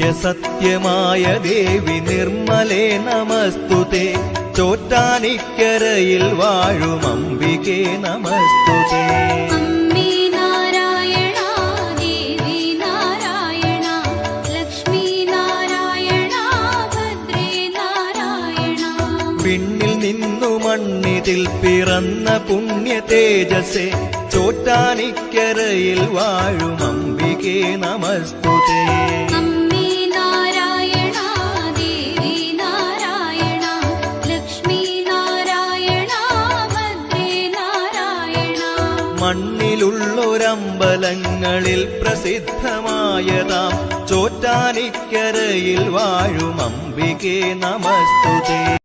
സത്യമായ ദേവി നിർമ്മലേ നമസ്തുതേ. ചോറ്റാനിക്കരയിൽ വാഴും അംബികേ നമസ്തുതേ. നിന്നു മണ്ണിതിൽ പിറന്ന പുണ്യ തേജസ് ചോറ്റാനിക്കരയിൽ വാഴും അംബികേ നമസ്തുതേ. മണ്ണിലുള്ളൊരമ്പലങ്ങളിൽ പ്രസിദ്ധമായതാം. ചോറ്റാനിക്കരയിൽ വാഴും അംബികേ നമസ്തുതേ.